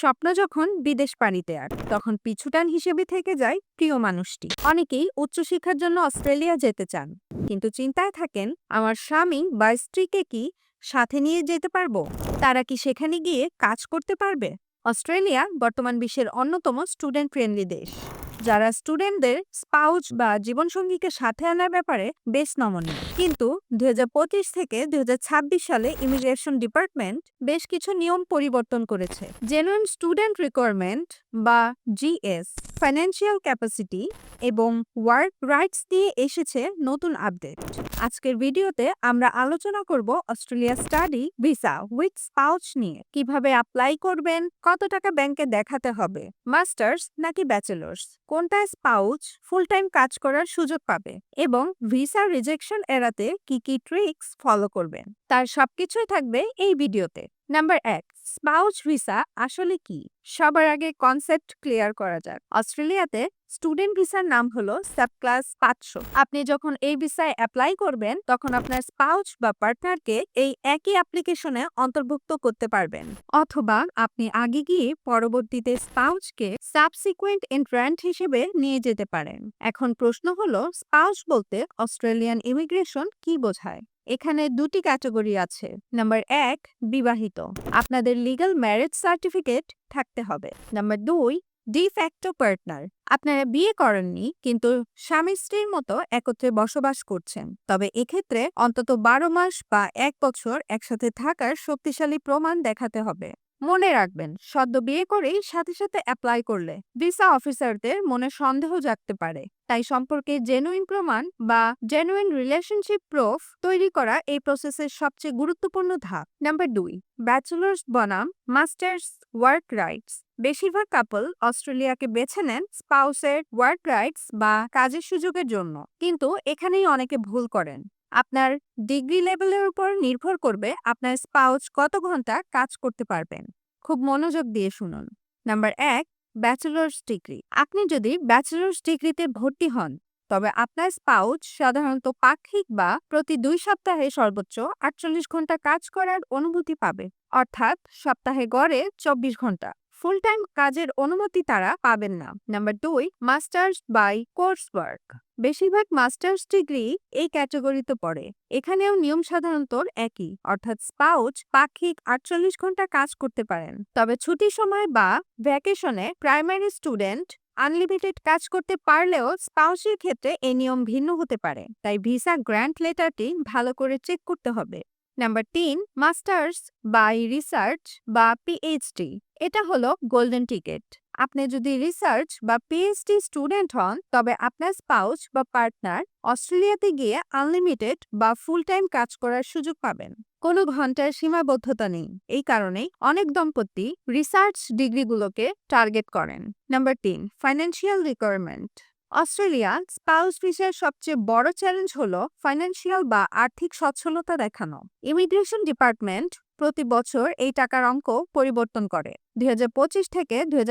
স্বপ্ন যখন বিদেশ পাড়ি আর তখন পিছুটান হিসেবে থেকে যায় প্রিয় মানুষটি। অনেকেই উচ্চশিক্ষার জন্য অস্ট্রেলিয়া যেতে চান, কিন্তু চিন্তায় থাকেন, আমার স্বামী বা স্ত্রীকে কি সাথে নিয়ে যেতে পারব? তারা কি সেখানে গিয়ে কাজ করতে পারবে? অস্ট্রেলিয়া বর্তমান বিশ্বের অন্যতম স্টুডেন্ট ফ্রেন্ডলি দেশ। যারা স্টুডেন্টদের স্পাউচ বা জীবনসঙ্গীকে সাথে আনার ব্যাপারে বেশ নমনীয়। কিন্তু দুই হাজার পঁচিশ থেকে দুই হাজার ছাব্বিশ সালে ইমিগ্রেশন ডিপার্টমেন্ট বেশ কিছু নিয়ম পরিবর্তন করেছে। জেনুইন স্টুডেন্ট রিকোয়ারমেন্ট বা জিএস ফাইন্যান্সিয়াল ক্যাপাসিটি এবং ওয়ার্ক রাইটস দিয়ে এসেছে নতুন আপডেট আজকের ভিডিওতে আমরা আলোচনা করব Australia study visa with spouse নিয়ে। কীভাবে অ্যাপ্লাই করবেন, কত টাকা ব্যাংকে দেখাতে হবে মাস্টার্স নাকি ব্যাচেলার্স কোনটায় স্পাউচ ফুল টাইম কাজ করার সুযোগ পাবে এবং ভিসা রিজেকশন এড়াতে কি কি ট্রিক্স ফলো করবেন? তার সবকিছুই থাকবে এই ভিডিওতে। নাম্বার এক স্পাউচ ভিসা আসলে কি? সবার আগে কনসেপ্ট ক্লিয়ার করা যাক। অস্ট্রেলিয়াতে স্টুডেন্ট ভিসার নাম হলো সাব ক্লাস পাঁচশো। আপনি যখন এই ভিসায় অ্যাপ্লাই করবেন, তখন আপনার স্পাউচ বা পার্টনারকে এই একই অ্যাপ্লিকেশনে অন্তর্ভুক্ত করতে পারবেন। অথবা আপনি আগে গিয়ে পরবর্তীতে স্পাউচকে সাবসিকুয়েন্ট এন্ট্রান্ট হিসেবে নিয়ে যেতে পারেন। এখন প্রশ্ন হলো স্পাউচ বলতে অস্ট্রেলিয়ান ইমিগ্রেশন কি বোঝায়? এখানে দুটি ক্যাটাগরি আছে। নাম্বার এক, বিবাহিত। আপনাদের লিগাল ম্যারেজ সার্টিফিকেট থাকতে হবে। নাম্বার দুই ডিফ্যাক্টো পার্টনার আপনারা বিয়ে করেননি, কিন্তু স্বামী স্ত্রীর মতো একত্রে বসবাস করছেন। তবে এক্ষেত্রে অন্তত বারো মাস বা এক বছর একসাথে থাকার শক্তিশালী প্রমাণ দেখাতে হবে। মনে রাখবেন, সদ্য বিয়ে করেই সাথে সাথে অ্যাপ্লাই করলে ভিসা অফিসারদের মনে সন্দেহ জাগতে পারে। তাই সম্পর্কে জেনুইন প্রমাণ বা জেনুইন রিলেশনশিপ প্রুফ তৈরি করা এই প্রসেসের সবচেয়ে গুরুত্বপূর্ণ ধাপ। নাম্বার দুই ব্যাচেলার্স বনাম মাস্টার্স ওয়ার্ক রাইটস বেশিরভাগ কাপল অস্ট্রেলিয়াকে বেছে নেন স্পাউসের ওয়ার্ক রাইটস বা কাজের সুযোগের জন্য। কিন্তু এখানেই অনেকে ভুল করেন। আপনার ডিগ্রি লেভেলের উপর নির্ভর করবে আপনার স্পাউচ কত ঘণ্টা কাজ করতে পারবেন। খুব মনোযোগ দিয়ে শুনুন। নাম্বার এক, ব্যাচেলার্স ডিগ্রি। আপনি যদি ব্যাচেলর্স ডিগ্রিতে ভর্তি হন, তবে আপনার স্পাউচ সাধারণত পাক্ষিক বা প্রতি দুই সপ্তাহে সর্বোচ্চ আটচল্লিশ ঘণ্টা কাজ করার অনুভূতি পাবে। অর্থাৎ সপ্তাহে গড়ে চব্বিশ ঘণ্টা। ফুল টাইম কাজের অনুমতি তারা পাবেন না। নাম্বার দুই মাস্টার্স বাই কোর্স ওয়ার্ক বেশিরভাগ মাস্টার্স ডিগ্রি এই ক্যাটাগরিতে পড়ে। এখানেও নিয়ম সাধারণত একই, অর্থাৎ স্পাউচ পাক্ষিক আটচল্লিশ ঘণ্টা কাজ করতে পারেন। তবে ছুটির সময় বা ভ্যাকেশনে প্রাইমারি স্টুডেন্ট আনলিমিটেড কাজ করতে পারলেও স্পাউসের ক্ষেত্রে এই নিয়ম ভিন্ন হতে পারে। তাই ভিসা গ্র্যান্ট লেটারটি ভালো করে চেক করতে হবে। নাম্বার তিন মাস্টার্স বাই রিসার্চ বা পিএইচডি এটা হলো গোল্ডেন টিকেট আপনি যদি রিসার্চ বা পিএইচডি স্টুডেন্ট হন, তবে আপনার স্পাউচ বা পার্টনার অস্ট্রেলিয়াতে গিয়ে আনলিমিটেড বা ফুল টাইম কাজ করার সুযোগ পাবেন। কোনো ঘণ্টার সীমাবদ্ধতা নেই। এই কারণেই অনেক দম্পতি রিসার্চ ডিগ্রিগুলোকে টার্গেট করেন। নাম্বার তিন ফাইন্যান্সিয়াল রিকোয়ারমেন্ট অস্ট্রেলিয়া স্পাউস ভিসার সবচেয়ে বড় চ্যালেঞ্জ হলো ফাইন্যান্সিয়াল বা আর্থিক সচ্ছলতা দেখানো। ইমিগ্রেশন ডিপার্টমেন্ট প্রতি বছর এই টাকার অঙ্ক পরিবর্তন করে। দুই হাজার পঁচিশ থেকে দুই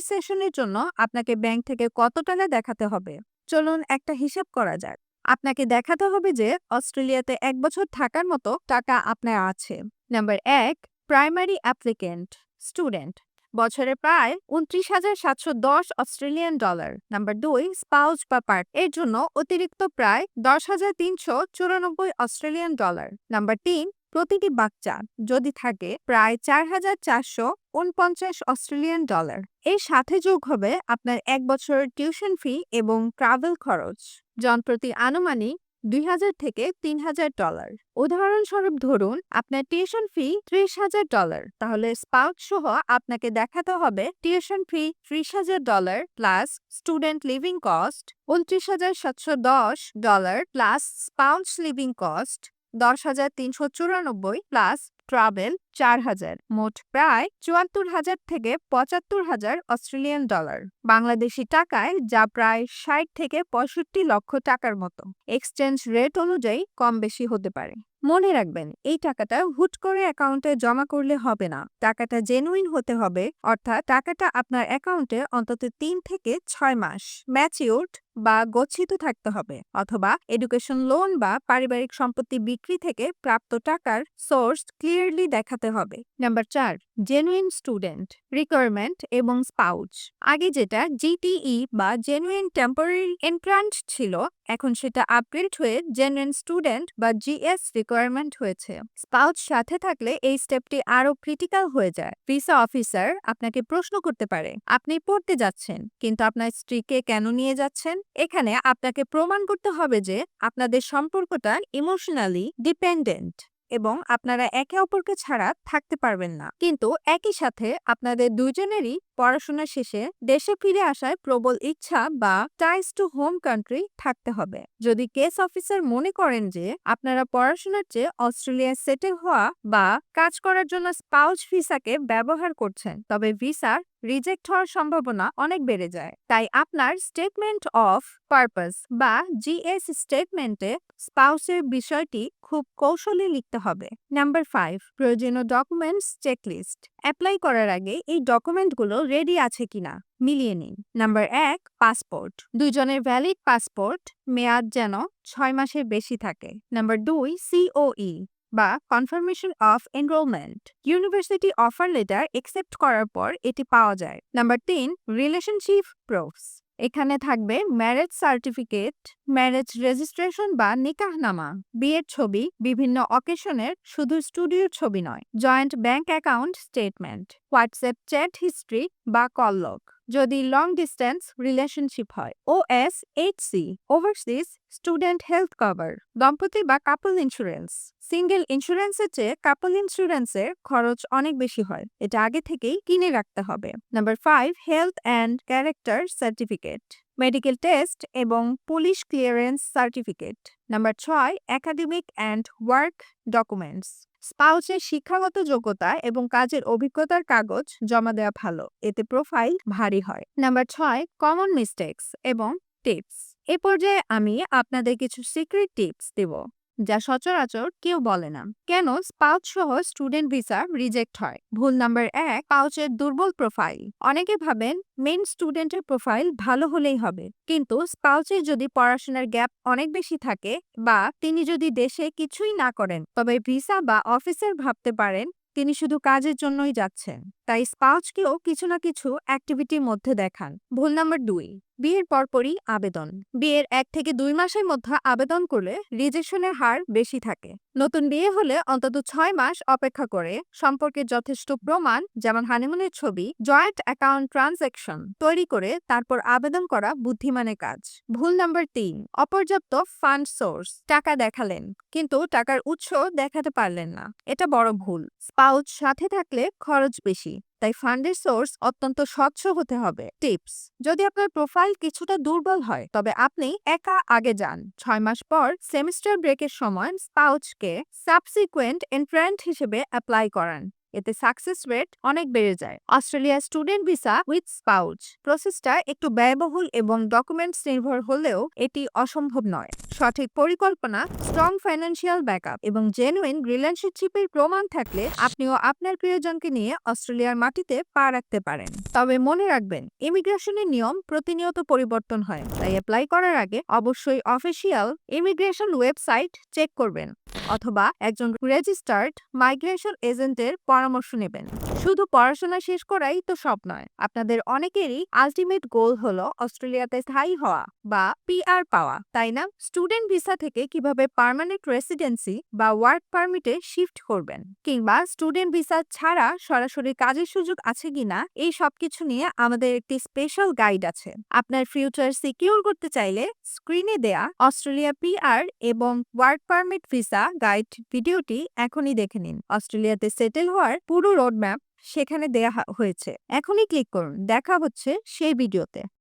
সেশনের জন্য আপনাকে ব্যাংক থেকে কত টাকা দেখাতে হবে? চলুন একটা হিসাব করা যাক। আপনাকে দেখাতে হবে যে অস্ট্রেলিয়াতে এক বছর থাকার মতো টাকা আপনার আছে। নাম্বার এক, প্রাইমারি অ্যাপ্লিকেন্ট স্টুডেন্ট। বছরে প্রায় উনত্রিশ হাজার সাতশো দশ অস্ট্রেলিয়ান ডলার। নাম্বার দুই স্পাউজ বা পার্ট। এর জন্য অতিরিক্ত প্রায় দশ হাজার তিনশো চুরানব্বই অস্ট্রেলিয়ান ডলার। নাম্বার তিন প্রতিটি বাচ্চা যদি থাকে প্রায় চার হাজার চারশো উনপঞ্চাশ অস্ট্রেলিয়ান ডলার। এর সাথে যোগ হবে আপনার এক বছরের টিউশন ফি এবং ট্রাভেল খরচ জনপ্রতি আনুমানিক দুই হাজার থেকে তিন হাজার ডলার। উদাহরণস্বরূপ ধরুন, আপনার টিউশন ফি ত্রিশ হাজার ডলার, তাহলে স্পাউট সহ আপনাকে দেখাতে হবে টিউশন ফি ত্রিশ হাজার dollar plus student living cost, উনত্রিশ হাজার সাতশো দশ dollar plus spouse living cost. দশ হাজার তিনশো চুরানব্বই প্লাস ট্রাভেল চার হাজার, মোট প্রায় চুয়াত্তর হাজার থেকে পঁচাত্তর হাজার অস্ট্রেলিয়ান ডলার। বাংলাদেশি টাকায় যা প্রায় ষাট থেকে পঁয়ষট্টি লক্ষ টাকার মতো। এক্সচেঞ্জ রেট অনুযায়ী কম বেশি হতে পারে। মনে রাখবেন, এই টাকাটা হুট করে অ্যাকাউন্টে জমা করলে হবে না। টাকাটা জেনুইন হতে হবে, অর্থাৎ টাকাটা আপনার অ্যাকাউন্টে অন্তত তিন থেকে ছয় মাস ম্যাচিউরড বা গচ্ছিত থাকতে হবে, অথবা এডুকেশন লোন বা পারিবারিক সম্পত্তি বিক্রি থেকে প্রাপ্ত টাকার সোর্স ক্লিয়ারলি দেখাতে হতে হবে। নাম্বার চার জেনুইন স্টুডেন্ট রিকোয়ারমেন্ট এবং স্পাউচ আগে যেটা জিটিই বা জেনুইন টেম্পোরারি এন্ট্রান্ট ছিল, এখন সেটা আপগ্রেড হয়ে জেনুইন স্টুডেন্ট বা জিএস রিকোয়ারমেন্ট হয়েছে। স্পাউচ সাথে থাকলে এই স্টেপটি আরও ক্রিটিক্যাল হয়ে যায়। ভিসা অফিসার আপনাকে প্রশ্ন করতে পারে, আপনি পড়তে যাচ্ছেন, কিন্তু আপনার স্ত্রীকে কেন নিয়ে যাচ্ছেন? এখানে আপনাকে প্রমাণ করতে হবে যে আপনাদের সম্পর্কটা ইমোশনালি ডিপেন্ডেন্ট এবং আপনারা একে অপরকে ছাড়া থাকতে পারবেন না। কিন্তু একই সাথে আপনাদের দুজনেরই পড়াশোনা শেষে দেশে ফিরে আসার প্রবল ইচ্ছা বা টাইস টু হোম কান্ট্রি থাকতে হবে। যদি কেস অফিসার মনে করেন যে আপনারা পড়াশোনার চেয়ে অস্ট্রেলিয়ায় সেটেল হওয়া বা কাজ করার জন্য স্পাউস ভিসাকে ব্যবহার করছেন, তবে ভিসার রিজেক্ট হওয়ার সম্ভাবনা অনেক বেড়ে যায়। তাই আপনার স্টেটমেন্ট অফ পারপাস বা জিএস স্টেটমেন্টে স্পাউসের বিষয়টি খুব কৌশলী লিখতে হবে। নাম্বার ফাইভ প্রয়োজনীয় ডকুমেন্টস চেকলিস্ট অ্যাপ্লাই করার আগে এই ডকুমেন্টগুলো রেডি আছে কিনা, মিলিয়ে নিন। নাম্বার এক পাসপোর্ট দুইজনের ভ্যালিড পাসপোর্ট মেয়াদ যেন ছয় মাসের বেশি থাকে। নাম্বার দুই সিওই বা confirmation of enrolment university offer letter accept করার পর এটি পাওয়া যায়। নাম্বার তিন রিলেশনশিপ প্রুফস এখানে থাকবে ম্যারেজ সার্টিফিকেট ম্যারেজ রেজিস্ট্রেশন বা নিকাহনামা। বিয়ের ছবি বিভিন্ন অকেশনের শুধু স্টুডিওর ছবি নয় joint bank account statement WhatsApp chat history বা কল লগ যদি লং ডিস্টেন্স রিলেশনশিপ হয় O S H C overseas student health cover দম্পতি বা কাপল ইন্স্যুরেন্স সিঙ্গেল ইন্স্যুরেন্সের চেয়ে কাপল ইন্স্যুরেন্সের খরচ অনেক বেশি হয়, এটা আগে থেকেই কিনে রাখতে হবে। Number five health and character certificate medical test এবং পুলিশ ক্লিয়ারেন্স সার্টিফিকেট নাম্বার ছয় একাডেমিক অ্যান্ড ওয়ার্ক ডকুমেন্টস স্পাউসের শিক্ষাগত যোগ্যতা এবং কাজের অভিজ্ঞতার কাগজ জমা দেওয়া ভালো। এতে প্রোফাইল ভারী হয়। নাম্বার ছয়, কমন মিস্টেক্স এবং টিপস। এ পর্যায়ে আমি আপনাদের কিছু সিক্রেট টিপস দেব। যা সচরাচর কেউ বলে না। কেন? স্পাউচ সহ স্টুডেন্ট ভিসা রিজেক্ট হয়। ভুল নাম্বার এক, পাউচের দুর্বল প্রোফাইল। অনেকে ভাবেন মেন স্টুডেন্টের প্রোফাইল ভালো হলেই হবে। কিন্তু স্পাউচের যদি পড়াশোনার গ্যাপ অনেক বেশি থাকে বা তিনি যদি দেশে কিছুই না করেন, তবে ভিসা বা অফিসার ভাবতে পারেন, তিনি শুধু কাজের জন্যই যাচ্ছেন। তাই স্পাউচকেও কিছু না কিছু অ্যাক্টিভিটির মধ্যে দেখান। ভুল নাম্বার দুই, বিয়ের পরপরই আবেদন। বিয়ের এক থেকে দুই মাসের মধ্যে আবেদন করলে রিজেকশনের হার বেশি থাকে। নতুন বিয়ে হলে অন্তত ছয় মাস অপেক্ষা করে সম্পর্কের যথেষ্ট প্রমাণ, যেমন হানিমুনের ছবি জয়েন্ট অ্যাকাউন্ট ট্রানজ্যাকশন তৈরি করে তারপর আবেদন করা বুদ্ধিমানের কাজ। ভুল নাম্বার তিন, অপর্যাপ্ত ফান্ড সোর্স টাকা দেখালেন, কিন্তু টাকার উৎস দেখাতে পারলেন না। এটা বড় ভুল। স্পাউচ সাথে থাকলে খরচ বেশি। তাই ফান্ডের সোর্স অত্যন্ত স্বচ্ছ হতে হবে। টিপস, যদি আপনার প্রোফাইল কিছুটা দুর্বল হয়, তবে আপনি একা আগে যান। ছয় মাস পর সেমিস্টার ব্রেকের সময় স্পাউচকে সাবসিকুয়েন্ট এন্ট্রেন্ট হিসেবে অ্যাপ্লাই করান। এতে সাকসেস রেট অনেক বেড়ে যায়। Australia student visa with spouse প্রসেসটা একটু ব্যয়বহুল এবং ডকুমেন্টস নির্ভর হলেও এটি অসম্ভব নয়। সঠিক পরিকল্পনা স্ট্রং ফাইন্যান্সিয়াল ব্যাকআপ এবং জেনুইন রিলেশনশিপের প্রমাণ থাকলে আপনিও আপনার প্রিয়জনকে নিয়ে অস্ট্রেলিয়ার মাটিতে পা রাখতে পারেন। তবে মনে রাখবেন ইমিগ্রেশনের নিয়ম প্রতিনিয়ত পরিবর্তন হয়। তাই অ্যাপ্লাই করার আগে অবশ্যই অফিসিয়াল ইমিগ্রেশন ওয়েবসাইট চেক করবেন। অথবা একজন রেজিস্টার্ড মাইগ্রেশন এজেন্টের পরামর্শ নেবেন। শুধু পড়াশোনা শেষ করাই তো সব নয়। আপনাদের অনেকেরই আলটিমেট গোল হলো অস্ট্রেলিয়াতে স্থায়ী হওয়া বা পিআর পাওয়া, তাই না? স্টুডেন্ট ভিসা থেকে কীভাবে পার্মানেন্ট রেসিডেন্সি বা ওয়ার্ক পারমিটে শিফট করবেন কিংবা স্টুডেন্ট ভিসা ছাড়া সরাসরি কাজের সুযোগ আছে কিনা, এই সবকিছু নিয়ে আমাদের একটি স্পেশাল গাইড আছে। আপনার ফিউচার সিকিউর করতে চাইলে স্ক্রিনে দেয়া অস্ট্রেলিয়া পিআর এবং ওয়ার্ক পারমিট ভিসা গাইড ভিডিওটি এখনই দেখে নিন। অস্ট্রেলিয়াতে সেটেল হওয়ার পুরো রোডম্যাপ সেখানে দেয়া হয়েছে। এখনই ক্লিক করুন। দেখা হচ্ছে সেই ভিডিওতে।